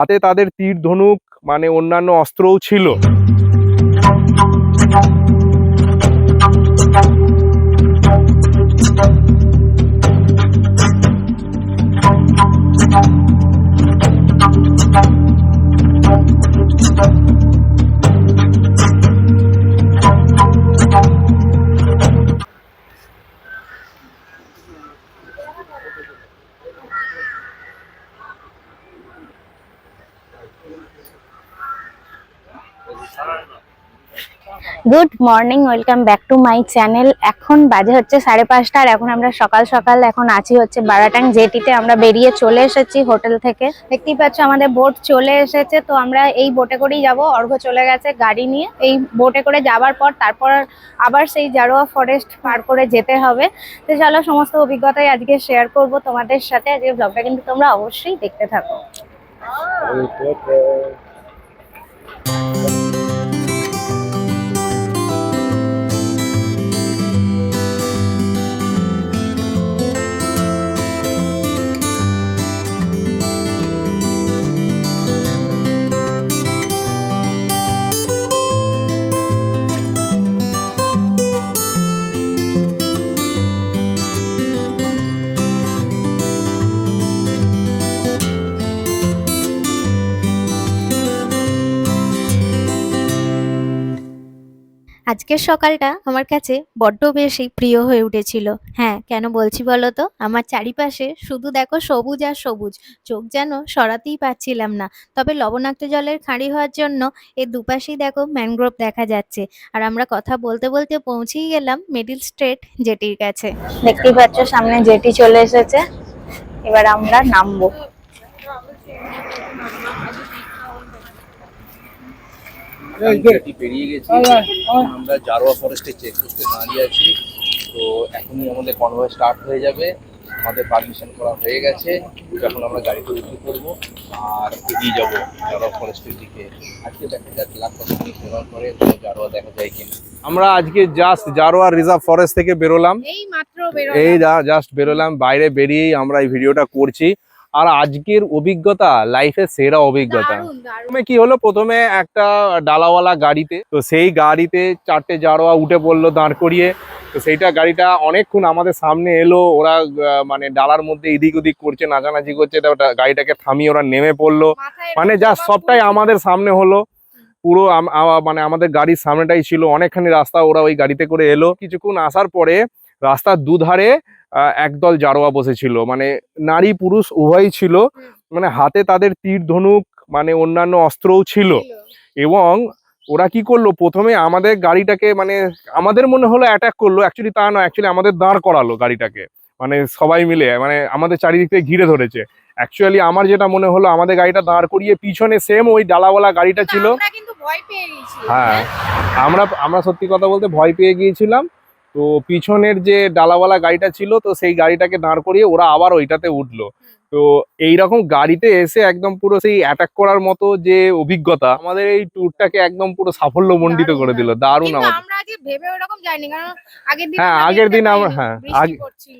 হাতে তাদের তীর ধনুক মানে অন্যান্য অস্ত্রও ছিল। Good morning welcome back to my channel এখন বাজে হচ্ছে সাড়ে পাঁচটা আর এখন আমরা সকাল সকাল এখন আছি হচ্ছে বারাটাং জেটিতে। আমরা বেরিয়ে চলে এসেছি হোটেল থেকে। দেখতেই পাচ্ছ আমাদের বোট চলে এসেছে, তো আমরা এই বোটে করেই যাব। অর্ঘ চলে গেছে গাড়ি নিয়ে। এই বোটে করে যাবার পর তারপর আবার সেই জারোয়া ফরেস্ট পার করে যেতে হবে। তো চলো সমস্ত অভিজ্ঞতাই আজকে শেয়ার করব তোমাদের সাথে। আজকে ব্লগটা কিন্তু তোমরা অবশ্যই দেখতে থাকো। আজকের সকালটা আমার কাছে বড্ড বেশি প্রিয় হয়ে উঠেছিল। হ্যাঁ কেন বলছি বলো তো? আমার চারিপাশে শুধু দেখো সবুজ আর সবুজ। চোখ যেন সরাতেই পাচ্ছিলাম না। তবে লবণাক্ত জলের খাঁড়ি হওয়ার জন্য এর দুপাশেই দেখো ম্যানগ্রোভ দেখা যাচ্ছে। আর আমরা কথা বলতে বলতে পৌঁছেই গেলাম মিডিল স্ট্রেট জেটির কাছে। দেখতেই পাচ্ছ সামনে জেটি চলে এসেছে। এবার আমরা নামবো। গাড়িটি পেরিয়ে গেছি। এখন আমরা জারোয়া ফরেস্টে চেক পোস্টে দাঁড়িয়ে আছি। তো এখনই আমাদের কনভয় স্টার্ট হয়ে যাবে। আমাদের পারমিশন করা হয়ে গেছে। এখন আমরা গাড়িতে উঠে পড়ব আর এগিয়ে যাব জারোয়া ফরেস্টের দিকে। আজকে দেখা যাক লাখ নেওয়ার পরে জারোয়া দেখা যায় কিনা। আমরা আজকে জাস্ট জারোয়া রিজার্ভ ফরেস্ট থেকে বেরোলাম। এই মাত্র এই জাস্ট বেরোলাম। বাইরে বেরিয়েই আমরা এই ভিডিওটা করছি। আর আজকের অভিজ্ঞতা লাইফের সেরা অভিজ্ঞতা। প্রথমে কি হলো? প্রথমে একটা ডালাওয়ালা গাড়িতে তো সেই গাড়িতে চারটে জারোয়া উঠে পড়ল দাঁড় করিয়ে। তো সেইটা গাড়িটা অনেকক্ষণ আমাদের সামনে এলো ওরা মানে ডালার মধ্যে এদিক ওদিক করছে নাচানাচি করছে গাড়িটাকে থামিয়ে ওরা নেমে পড়ল। মানে যা সবটাই আমাদের সামনে হলো। পুরো মানে আমাদের গাড়ির সামনেটাই ছিল অনেকখানি রাস্তা ওরা ওই গাড়িতে করে এলো। কিছুক্ষণ আসার পরে রাস্তার দুধারে একদল জারোয়া বসেছিল। মানে নারী পুরুষ উভয়ই ছিল। মানে হাতে তাদের তীর ধনুক মানে অন্যান্য অস্ত্রও ছিল। এবং ওরা কি করল? প্রথমে আমাদের গাড়িটাকে মানে আমাদের মনে হলো অ্যাটাক করল। অ্যাকচুয়ালি তা নয় অ্যাকচুয়ালি আমাদের দাঁড় করালো গাড়িটাকে। মানে সবাই মিলে মানে আমাদের চারিদিক থেকে ঘিরে ধরেছে। অ্যাকচুয়ালি আমার যেটা মনে হলো আমাদের গাড়িটা দাঁড় করিয়ে পিছনে সেম ওই ডালাওয়ালা গাড়িটা ছিল। ভয় পেয়ে গেছি হ্যাঁ। আমরা আমরা সত্যি কথা বলতে ভয় পেয়ে গিয়েছিলাম। তো পিছনের যে ডালাওয়ালা গাড়িটা ছিল তো সেই গাড়িটাকে দাঁড় করিয়ে ওরা আবার ওইটাতে উঠল। তো এইরকম গাড়িতে এসে একদম পুরো সেই অ্যাটাক করার মতো যে অভিজ্ঞতা আমাদের এই ট্যুরটাকে একদম পুরো সাফল্য মণ্ডিত করে দিল দারুণ কিন্তু আমাদের। কারণ আগের দিন হ্যাঁ, আগের দিন আমরা- হ্যাঁ।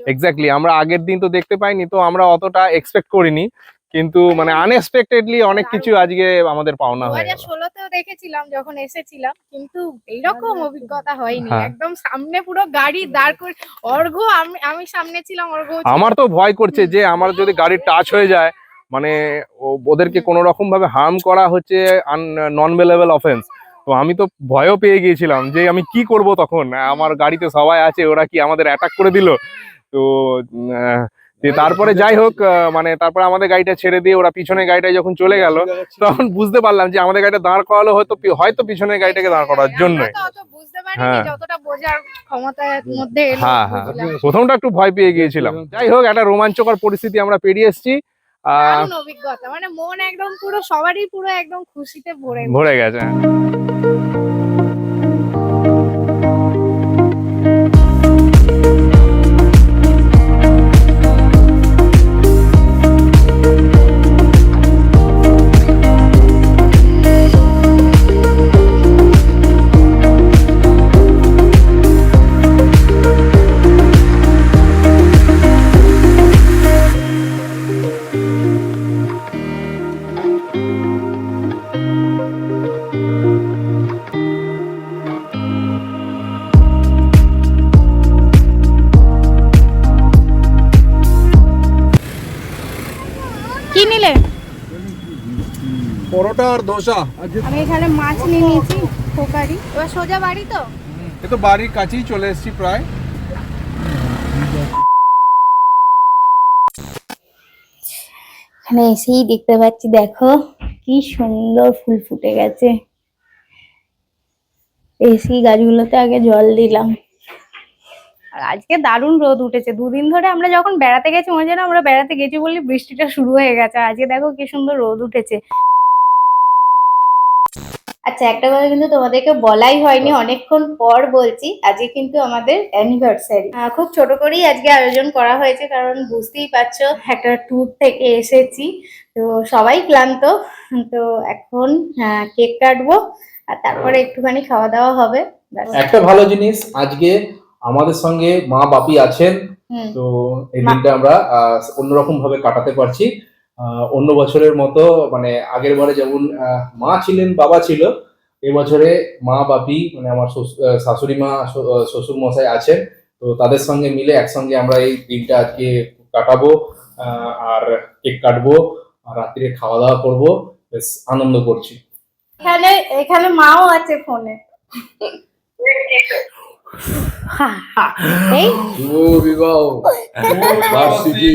এক্স্যাক্টলি আমরা আগের দিন তো দেখতে পাইনি তো আমরা অতটা এক্সপেক্ট করিনি। কিন্তু মানে আনএক্সপেক্টেডলি অনেক কিছু আজকে আমাদের পাওনা হয়ে হাজার গেল ষোলোতেও দেখেছিলাম যখন এসেছিলাম কিন্তু এইরকম অভিজ্ঞতা হয়নি। হ্যাঁ। একদম সামনে পুরো গাড়ি দাঁড় করে অর্ঘ আমি আমি সামনে ছিলাম অর্ঘ আমার তো ভয় করছে যে আমার যদি গাড়ি টাচ হয়ে যায় মানে ও- ওদেরকে কোনো রকম ভাবে হার্ম করা হচ্ছে নন বেলেবল অফেন্স তো আমি তো ভয়ও পেয়ে গিয়েছিলাম যে আমি কি করব তখন? আমার গাড়িতে সবাই আছে ওরা কি আমাদের অ্যাটাক করে দিল? তো উম, আহ, যে তারপরে যাই হোক আহ, মানে তারপরে আমাদের গাড়িটা ছেড়ে দিয়ে ওরা পিছনে গাড়িটা যখন চলে গেল তখন বুঝতে পারলাম যে আমাদের গাড়িটা দাঁড় করালো হয়তো হয়তো পিছনের গাড়িটাকে দাঁড় করার হ্যাঁ। যতটা বোঝার ক্ষমতার মধ্যে এলো হ্যাঁ হ্যাঁ। প্রথমটা একটু ভয় পেয়ে গিয়েছিলাম। যাই হোক একটা রোমাঞ্চকর পরিস্থিতি আমরা পেরিয়ে এসেছি। আহ অভিজ্ঞতা। মানে মন একদম পুরো সবারই পুরো একদম খুশিতে ভরে ভরে গেছে। পরোটা আর ধোসা আমি এখানে মাছ নিয়ে নিয়েছি পোকারি এবার সোজা বাড়ি তো। এ তো বাড়ির কাছেই চলে এসেছি প্রায়। এখানে এসেই দেখতে পাচ্ছি দেখো কি সুন্দর ফুল ফুটে গেছে। এসি গাছগুলোতে আগে জল দিলাম। আর আজকে দারুণ রোদ উঠেছে। দুদিন ধরে আমরা যখন বেড়াতে গেছি মনে হয় আমরা বেড়াতে গেছি বলে বৃষ্টিটা শুরু হয়ে গেছে। আজকে দেখো কি সুন্দর রোদ উঠেছে। আচ্ছা একটা কথা কিন্তু তোমাদেরকে বলাই হয়নি অনেকক্ষণ পর বলছি আজকে কিন্তু আমাদের অ্যানিভার্সারি খুব ছোট করেই আজকে আয়োজন করা হয়েছে কারণ বুঝতেই পারছ একটা ট্যুর থেকে এসেছি তো সবাই ক্লান্ত তো এখন কেক কাটবো আর তারপরে একটুখানি খাওয়া দাওয়া হবে। একটা ভালো জিনিস আজকে আমাদের সঙ্গে মা বাপি আছেন তো এই দিনটা আমরা অন্যরকম ভাবে কাটাতে পারছি। অন্য বছরের মতো মানে আগের বারে যেমন মা ছিলেন বাবা ছিল এবছরে মা বাপি মানে আমার শাশুড়ি মা শ্বশুর মশাই আছেন তো তাদের সঙ্গে মিলে একসঙ্গে আমরা এই দিনটা আজকে কাটাবো আর কেক কাটবো আর রাত্রে খাওয়া দাওয়া করব বেশ আনন্দ করছি। এখানে এখানে মাও আছে ফোনে। এই? শুভ বিবাহ। বার্ষিকী।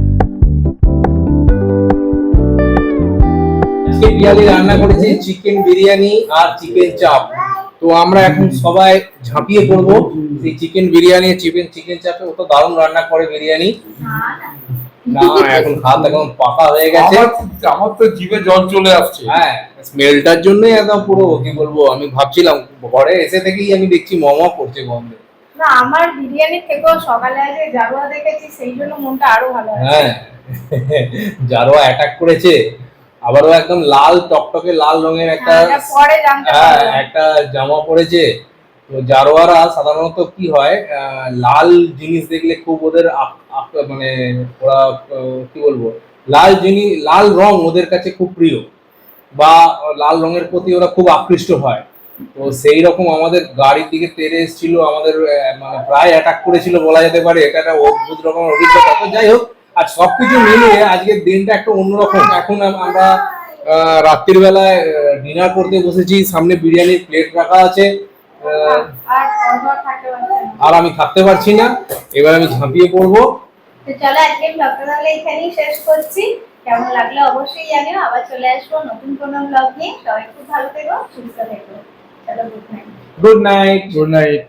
আজকে পিয়ালি রান্না করেছি চিকেন বিরিয়ানি আর চিকেন চাপ তো আমরা এখন সবাই ঝাঁপিয়ে পড়ব সেই চিকেন বিরিয়ানি চিকেন চিকেন চাপে ও তো দারুণ রান্না করে বিরিয়ানি। না এখন হাত একদম পাকা হয়ে গেছে। আমার তো জিভে জল চলে আসছে। হ্যাঁ স্মেলটার জন্যই একদম পুরো কি বলব আমি ভাবছিলাম ঘরে এসে থেকেই আমি দেখছি মমা করছে গন্ধে। না আমার বিরিয়ানি থেকেও সকালে আজকে জারুয়া দেখেছি সেই জন্য মনটা আরও ভালো হ্যাঁ জারোয়া অ্যাটাক করেছে। আবারও একদম লাল টকটকে লাল রঙের একটা হ্যাঁ, জানতে হ্যাঁ একটা জামা পড়েছে তো জারোয়ারা সাধারণত কি হয় লাল জিনিস দেখলে খুব ওদের মানে ওরা কি বলব লাল জিনিস লাল রং ওদের কাছে খুব প্রিয় বা লাল রঙের প্রতি ওরা খুব আকৃষ্ট হয়। তো সেই রকম আমাদের গাড়ির দিকে তেড়ে এসেছিল আমাদের মানে প্রায় অ্যাটাক করেছিল বলা যেতে পারে এটা একটা অদ্ভুত রকমের অভিজ্ঞতা। তো যাই হোক আর সবকিছু মিলিয়ে আজকের দিনটা একটা অন্যরকম। এখন আমরা রাত্রির বেলায় ডিনার করতে বসেছি সামনে বিরিয়ানির প্লেট রাখা আছে। আর আমি থাকতে পারছি না। এবার আমি ঝাঁপিয়ে পড়ব। তো চলো আজকে ব্লগটা তাহলে এখানেই শেষ করছি। কেমন লাগল অবশ্যই জানিও। আবার চলে আসব নতুন কোনো ব্লগ নিয়ে। সবাই খুব ভালো থেকো সুস্থ থেকো। চলো good night good night good night